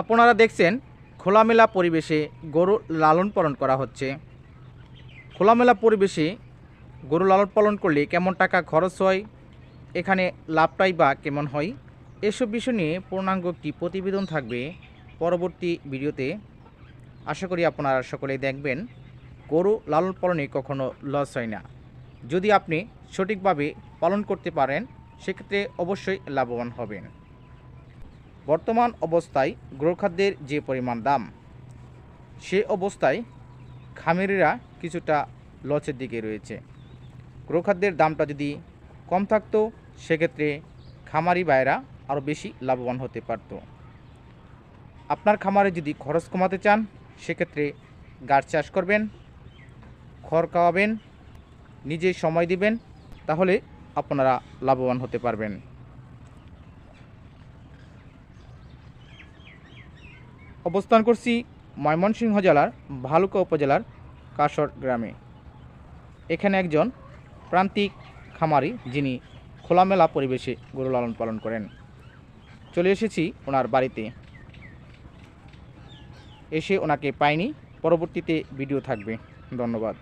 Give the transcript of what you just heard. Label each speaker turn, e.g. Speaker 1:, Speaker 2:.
Speaker 1: আপনারা দেখছেন খোলামেলা পরিবেশে গরু লালন পালন করা হচ্ছে। খোলামেলা পরিবেশে গরু লালন পালন করলে কেমন টাকা খরচ হয়, এখানে লাভটাই বা কেমন হয়, এসব বিষয় নিয়ে পূর্ণাঙ্গ একটি প্রতিবেদন থাকবে পরবর্তী ভিডিওতে। আশা করি আপনারা সকলেই দেখবেন, গরু লালন পালনে কখনো লস হয় না। যদি আপনি সঠিকভাবে পালন করতে পারেন, সেক্ষেত্রে অবশ্যই লাভবান হবেন। বর্তমান অবস্থায় গৃহখাদ্যের যে পরিমাণ দাম, সে অবস্থায় খামেরিরা কিছুটা লসের দিকে রয়েছে। গৃহখাদ্যের দামটা যদি কম থাকতো, সেক্ষেত্রে খামারি ভাইরা আরও বেশি লাভবান হতে পারত। আপনার খামারে যদি খরচ কমাতে চান, সেক্ষেত্রে গাছ চাষ করবেন, খড় খাওয়াবেন, নিজে সময় দিবেন, তাহলে আপনারা লাভবান হতে পারবেন। অবস্থান করছি ময়মনসিংহ জেলার ভালুকা উপজেলার কাশর গ্রামে। এখানে একজন প্রান্তিক খামারি যিনি খোলামেলা পরিবেশে গরু লালন পালন করেন। চলে এসেছি ওনার বাড়িতে। এসে ওনাকে পাইনি, পরবর্তীতে ভিডিও থাকবে। ধন্যবাদ।